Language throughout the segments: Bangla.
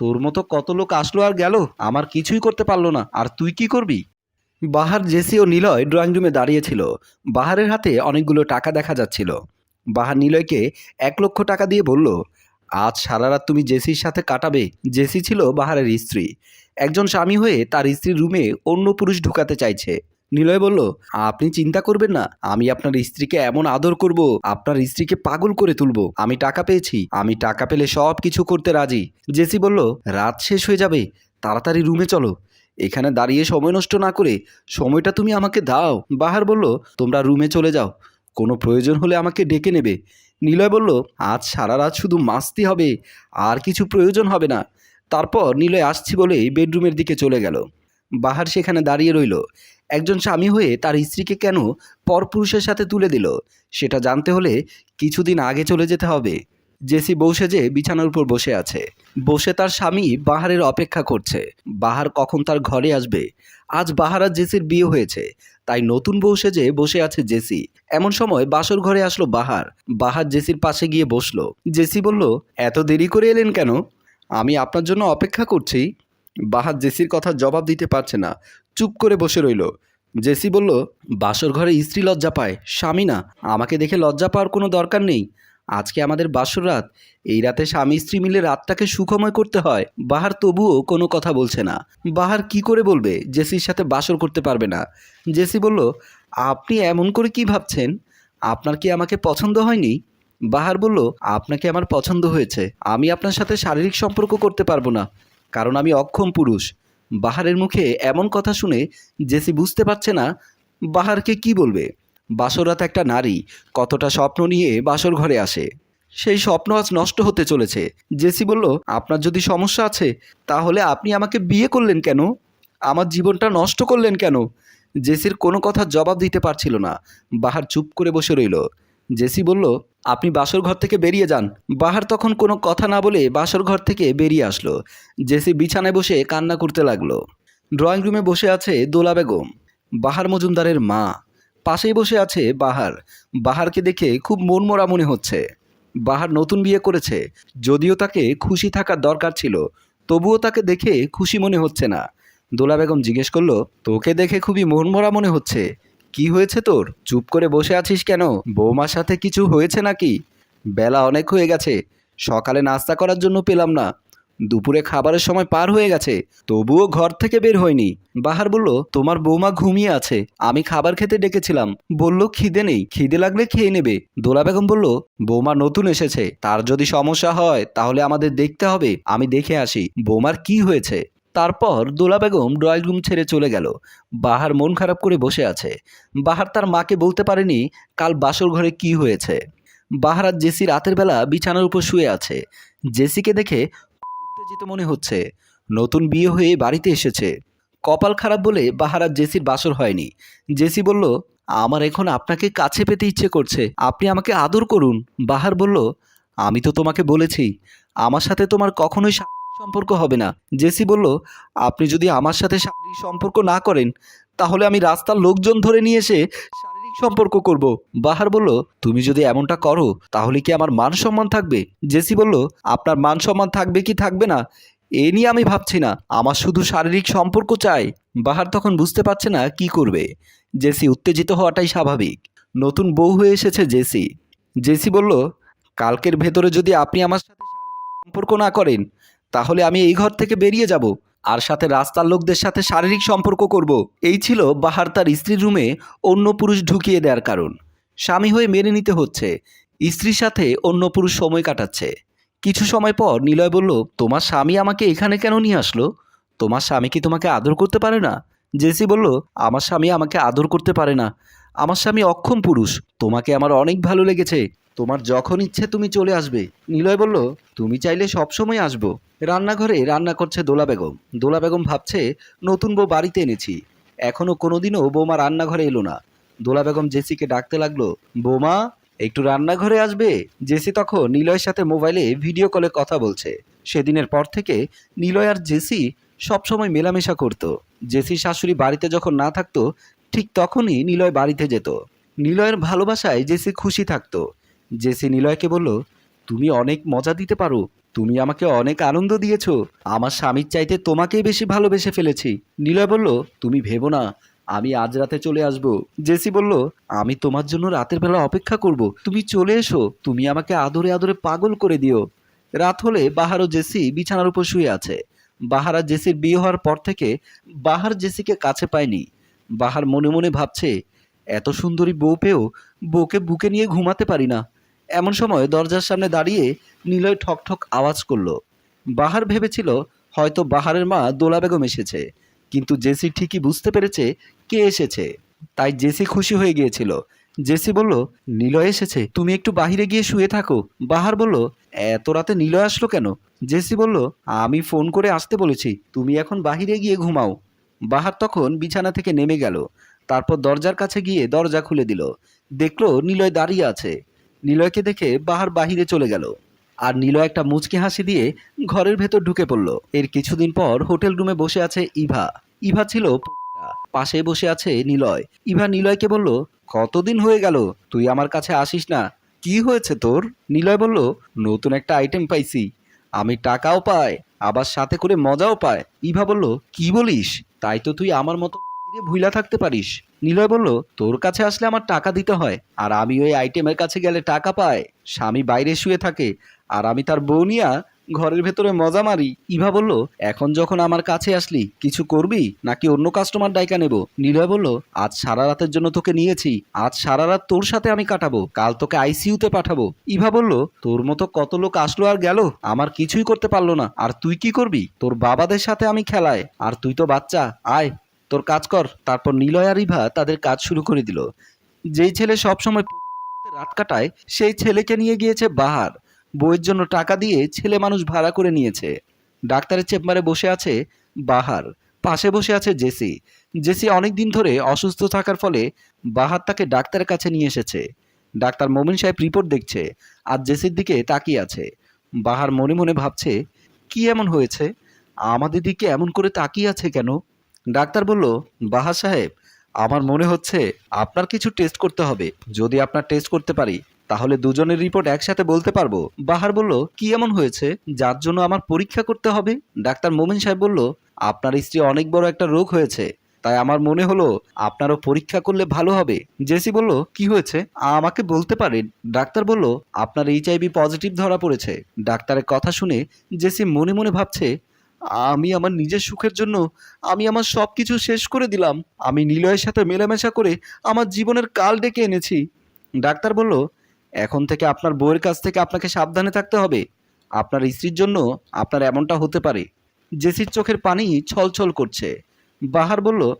তোর মতো কত লোক আসলো আর গেল? আমার কিছুই করতে পারল না। আর তুই কি করবি? বাহার জেসি ও নিলয় ড্রয়িং রুমে দাঁড়িয়েছিল। বাহারের হাতে অনেকগুলো টাকা দেখা যাচ্ছিল। বাহার নিলয়কে এক লক্ষ টাকা দিয়ে বলল, আজ সারা রাত তুমি জেসির সাথে কাটাবে। জেসি ছিল বাহারের স্ত্রী। একজন স্বামী হয়ে তার স্ত্রীর রুমে অন্য পুরুষ ঢুকাতে চাইছে। নিলয় বলল, আপনি চিন্তা করবেন না, আমি আপনার স্ত্রীকে এমন আদর করব, আপনার স্ত্রীকে পাগল করে তুলব। আমি টাকা পেয়েছি, আমি টাকা পেলে সব কিছু করতে রাজি। জেসি বলল, রাত শেষ হয়ে যাবে, তাড়াতাড়ি রুমে চলো। এখানে দাঁড়িয়ে সময় নষ্ট না করে সময়টা তুমি আমাকে দাও। বাহার বলল, তোমরা রুমে চলে যাও, কোনো প্রয়োজন হলে আমাকে ডেকে নেবে। নিলয় বলল, আজ সারা রাত শুধু মাস্তি হবে, আর কিছু প্রয়োজন হবে না। তারপর নিলয় আসছি বলেই বেডরুমের দিকে চলে গেল। বাহার সেখানে দাঁড়িয়ে রইল। একজন স্বামী হয়ে তার স্ত্রীকে কেন পরপুরুষের সাথে তুলে দিল? সেটা জানতে হলে কিছুদিন আগে চলে যেতে হবে। জেসি বউ সেজে বিছানার উপর বসে আছে। বসে তার স্বামী বাহারের অপেক্ষা করছে। বাহার কখন তার ঘরে আসবে? আজ বাহার আর জেসির বিয়ে হয়েছে। তাই নতুন বউ সেজে বসে আছে জেসি। এমন সময় বাসর ঘরে আসলো বাহার। বাহার জেসির পাশে গিয়ে বসল। জেসি বলল, এত দেরি করে এলেন কেন? আমি আপনার জন্য অপেক্ষা করছি। বাহার জেসির কথা জবাব দিতে পারছে না। চুপ করে বসে রইল। জেসি বলল, বাসর ঘরে স্ত্রী লজ্জা পায়। স্বামী না। আমাকে দেখে লজ্জা পাওয়ার কোনো দরকার নেই। আজকে আমাদের বাসর রাত। এই রাতে স্বামী স্ত্রী মিলে রাতটাকে সুখময় করতে হয়। বাহার তবুও কোনো কথা বলছে না। বাহার কি করে বলবে? জেসির সাথে বাসর করতে পারবে না। জেসি বলল, আপনি এমন করে কি ভাবছেন? আপনার কি আমাকে পছন্দ হয়নি? বাহার বলল, আপনাকে আমার পছন্দ হয়েছে। আমি আপনার সাথে শারীরিক সম্পর্ক করতে পারব না। কারণ আমি অক্ষম পুরুষ। বাহারের মুখে এমন কথা শুনে জেসি বুঝতে পারছে না, বাহারকে কি বলবে? বাসরাত একটা নারী, কতটা স্বপ্ন নিয়ে বাসর ঘরে আসে। সেই স্বপ্ন আজ নষ্ট হতে চলেছে। জেসি বলল, আপনার যদি সমস্যা আছে, তাহলে আপনি আমাকে বিয়ে করলেন কেন? আমার জীবনটা নষ্ট করলেন কেন? জেসির কোনো কথা জবাব দিতে পারছিল না। বাহার চুপ করে বসে রইল। জেসি বলল, আপনি বাসর ঘর থেকে বেরিয়ে যান। বাহার তখন কোনো কথা না বলে বাসর ঘর থেকে বেরিয়ে আসলো। জেসি বিছানায় বসে কান্না করতে লাগল। ড্রয়িং রুমে বসে আছে দোলা বেগম, বাহার মজুমদারের মা। পাশেই বসে আছে বাহার। বাহারকে দেখে খুব মনমরা মনে হচ্ছে। বাহার নতুন বিয়ে করেছে, যদিও তাকে খুশি থাকার দরকার ছিল, তবুও তাকে দেখে খুশি মনে হচ্ছে না। দোলা বেগম জিজ্ঞেস করল, তোকে দেখে খুবই মনমরা মনে হচ্ছে? কি হয়েছে তোর? চুপ করে বসে আছিস কেন? বৌমার সাথে কিছু হয়েছে নাকি? বেলা অনেক হয়ে গেছে। সকালে নাস্তা করার জন্য পেলাম না। দুপুরে খাবারের সময় পার হয়ে গেছে। তবুও ঘর থেকে বের হয়নি। বাহার বলল, তোমার বৌমা ঘুমিয়ে আছে। আমি খাবার খেতে ডেকেছিলাম। বলল, খিদে নেই। খিদে লাগলে খেয়ে নেবে। দোলা বেগম বলল, বৌমা নতুন এসেছে। তার যদি সমস্যা হয়, তাহলে আমাদের দেখতে হবে। আমি দেখে আসি। বৌমার কি হয়েছে? তারপর দোলা বেগম ড্রয়িং রুম ছেড়ে চলে গেল। বাহার মন খারাপ করে বসে আছে। বাহার তার মাকে বলতে পারেনি কাল বাসর ঘরে কি হয়েছে। বাহার আর জেসি রাতের বেলা বিছানার উপর শুয়ে আছে। জেসিকে দেখে উত্তেজিত মনে হচ্ছে। নতুন বিয়ে হয়ে বাড়িতে এসেছে। কপাল খারাপ বলে বাহার আর জেসির বাসর হয়নি। জেসি বলল, আমার এখন আপনাকে কাছে পেতে ইচ্ছে করছে। আপনি আমাকে আদর করুন। বাহার বলল, আমি তো তোমাকে বলেছি। আমার সাথে তোমার কখনোই সম্পর্ক হবে না। জেসি বলল, আপনি যদি আমার সাথে শারীরিক সম্পর্ক না করেন, তাহলে আমি রাস্তার লোকজন ধরে নিয়ে এসে শারীরিক সম্পর্ক করব। বাহার বলল, তুমি যদি এমনটা করো, তাহলে কি আমার মান সম্মান থাকবে? জেসি বলল, আপনার মান সম্মান থাকবে কি থাকবে না, এ নিয়ে আমি ভাবছি না। আমার শুধু শারীরিক সম্পর্ক চাই। বাহার তখন বুঝতে পারছে না কি করবে। জেসি উত্তেজিত হওয়াটাই স্বাভাবিক। নতুন বউ হয়ে এসেছে জেসি। জেসি বলল, কালকের ভেতরে যদি আপনি আমার সাথে সম্পর্ক না করেন তাহলে আমি এই ঘর থেকে বেরিয়ে যাব আর সাথে রাস্তার লোকদের সাথে শারীরিক সম্পর্ক করব। এই ছিল বাহার তার স্ত্রীর রুমে অন্য পুরুষ ঢুকিয়ে দেওয়ার কারণ। স্বামী হয়ে মেনে নিতে হচ্ছে। স্ত্রীর সাথে অন্য পুরুষ সময় কাটাচ্ছে। কিছু সময় পর নিলয় বলল, তোমার স্বামী আমাকে এখানে কেন নিয়ে আসলো? তোমার স্বামী কি তোমাকে আদর করতে পারে না? জেসি বলল, আমার স্বামী আমাকে আদর করতে পারে না। আমার স্বামী অক্ষম পুরুষ। তোমাকে আমার অনেক ভালো লেগেছে। তোমার যখন ইচ্ছে তুমি চলে আসবে। নিলয় বলল, তুমি চাইলে সবসময় আসব। রান্নাঘরে রান্না করছে দোলা বেগম। দোলা বেগম ভাবছে, নতুন বউ বাড়িতে এনেছি। এখনও কোনোদিনও বৌমা রান্নাঘরে এলো না। দোলা বেগম জেসিকে ডাকতে লাগল, বৌমা, একটু রান্নাঘরে আসবে? জেসি তখন নিলয়ের সাথে মোবাইলে ভিডিও কলে কথা বলছে। সেদিনের পর থেকে নিলয় আর জেসি সবসময় মেলামেশা করত। জেসি শাশুড়ি বাড়িতে যখন না থাকতো, ঠিক তখনই নিলয় বাড়িতে যেত। নিলয়ের ভালোবাসায় জেসি খুশি থাকতো। জেসি নিলয়কে বলল, তুমি অনেক মজা দিতে পারো তুমি আমাকে অনেক আনন্দ দিয়েছ। আমার স্বামীর চাইতে তোমাকেই বেশি ভালোবেসে ফেলেছি। নীলয় বলল, তুমি ভেবো না, আমি আজ রাতে চলে আসব। জেসি বলল, আমি তোমার জন্য রাতের বেলা অপেক্ষা করব। তুমি চলে এসো, তুমি আমাকে আদরে আদরে পাগল করে দিও। রাত হলে বাহার ও জেসি বিছানার উপর শুয়ে আছে। বাহার জেসির বিয়ে হওয়ার পর থেকে বাহার জেসিকে কাছে পায়নি। বাহার মনে মনে ভাবছে, এত সুন্দরী বউ পেয়েও বউকে বুকে নিয়ে ঘুমাতে পারি না। এমন সময় দরজার সামনে দাঁড়িয়ে নিলয় ঠক ঠক আওয়াজ করল। বাহার ভেবেছিল হয়তো বাহারের মা দোলা বেগম এসেছে, কিন্তু জেসি ঠিকই বুঝতে পেরেছে কে এসেছে। তাই জেসি খুশি হয়ে গিয়েছিল। জেসি বলল, নিলয় এসেছে, তুমি একটু বাহিরে গিয়ে শুয়ে থাকো। বাহার বলল, এত রাতে নিলয় আসলো কেন? জেসি বলল, আমি ফোন করে আসতে বলেছি, তুমি এখন বাহিরে গিয়ে ঘুমাও। বাহার তখন বিছানা থেকে নেমে গেল। তারপর দরজার কাছে গিয়ে দরজা খুলে দিল। দেখল নিলয় দাঁড়িয়ে আছে। নিলয়কে দেখে বাহার বাহিরে চলে গেল। আর নিলয় একটা মুচকি হাসি দিয়ে ঘরের ভেতর ঢুকে পড়ল। এর কিছুদিন পর হোটেল রুমে বসে আছে ইভা। ইভা ছিল পাশে বসে আছে নিলয়। ইভা নিলয়কে বলল, কতদিন হয়ে গেল? তুই আমার কাছে আসিস না। কি হয়েছে তোর? নিলয় বলল, নতুন একটা আইটেম পাইছি। আমি টাকাও পাই, আবার সাথে করে মজাও পায় ইভা বলল, কি বলিস? তাই তো তুই আমার মতো মাইরে ভুইলা থাকতে পারিস। নিলয় বলল, তোর কাছে আসলে আমার টাকা দিতে হয়, আর আমি ওই আইটেমের কাছে গেলে টাকা পায় স্বামী বাইরে শুয়ে থাকে, আর আমি তার বউ নিয়া ঘরের ভেতরে মজা মারি। ইভা বলল, এখন যখন আমার কাছে আসলি, কিছু করবি? নাকি অন্য কাস্টমার ডাইকা নেব? নিলয় বলল, আজ সারা রাতের জন্য তোকে নিয়েছি, আজ সারা রাত তোর সাথে আমি কাটাবো, কাল তোকে আইসিইউতে পাঠাবো। ইভা বলল, তোর মতো কত লোক আসলো আর গেল, আমার কিছুই করতে পারল না, আর তুই কি করবি? তোর বাবাদের সাথে আমি খেলায়, আর তুই তো বাচ্চা, আয়। তোর কাজ কর। তারপর নিলয় আর ইভা তাদের কাজ শুরু করে দিল। যেই ছেলে সবসময় রাত কাটায়, সেই ছেলেকে নিয়ে গিয়েছে বাহার। বইয়ের জন্য টাকা দিয়ে ছেলে মানুষ ভাড়া করে নিয়েছে। ডাক্তারের চেম্বারে বসে আছে বাহার। পাশে বসে আছে জেসি। জেসি অনেক দিন ধরে অসুস্থ থাকার ফলে বাহার তাকে ডাক্তারের কাছে নিয়ে এসেছে। ডাক্তার মোমিন সাহেব রিপোর্ট দেখছে আর জেসির দিকে তাকিয়ে আছে। বাহার মনে মনে ভাবছে, কি এমন হয়েছে? আমাদের দিকে এমন করে তাকিয়ে আছে কেন? ডাক্তার বলল, বাহা সাহেব, আমার মনে হচ্ছে আপনার কিছু টেস্ট করতে হবে। যদি আপনার টেস্ট করতে পারি, তাহলে দুজনের রিপোর্ট একসাথে বলতে পারব। বাহার বলল, কি এমন হয়েছে? যার জন্য আমার পরীক্ষা করতে হবে? ডাক্তার মোমিন সাহেব বলল, আপনার স্ত্রী অনেক বড় একটা রোগ হয়েছে, তাই আমার মনে হলো আপনারও পরীক্ষা করলে ভালো হবে। জেসি বলল, কি হয়েছে? আমাকে বলতে পারেন ডাক্তার বলল, আপনার এইচআইভি পজিটিভ ধরা পড়েছে। ডাক্তারের কথা শুনে জেসি মনে মনে ভাবছে আমি আমার নিজের সুখের জন্য আমি আমার সব কিছু শেষ করে দিলাম। আমি নিলয়ের সাথে মেলামেশা করে আমার জীবনের কাল ডেকে এনেছি। ডাক্তার বলল, এখন থেকে আপনার বউয়ের কাছ থেকে আপনাকে সাবধানে থাকতে হবে। আপনার স্ত্রীর জন্য আপনার এমনটা হতে পারে। জেসির চোখের পানি ছলছল করছে। বাহার বলল,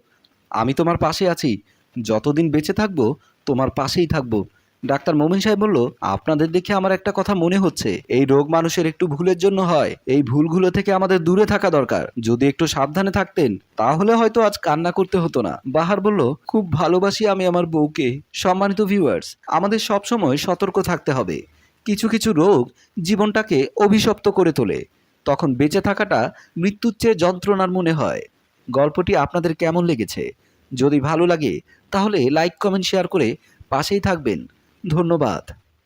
আমি তোমার পাশে আছি। যতদিন বেঁচে থাকব, তোমার পাশেই থাকব। ডাক্তার মোমিন সাহেব বলল, আপনাদের দেখে আমার একটা কথা মনে হচ্ছে। এই রোগ মানুষের একটু ভুলের জন্য হয়। এই ভুলগুলো থেকে আমাদের দূরে থাকা দরকার। যদি একটু সাবধানে থাকতেন, তাহলে হয়তো আজ কান্না করতে হতো না। বাহার বলল, খুব ভালোবাসি আমি আমার বউকে। সম্মানিত ভিউয়ার্স আমাদের সবসময় সতর্ক থাকতে হবে। কিছু কিছু রোগ জীবনটাকে অভিশপ্ত করে তোলে। তখন বেঁচে থাকাটা মৃত্যুর চেয়ে যন্ত্রণার মনে হয়। গল্পটি আপনাদের কেমন লেগেছে? যদি ভালো লাগে, তাহলে লাইক কমেন্ট শেয়ার করে পাশেই থাকবেন। ধন্যবাদ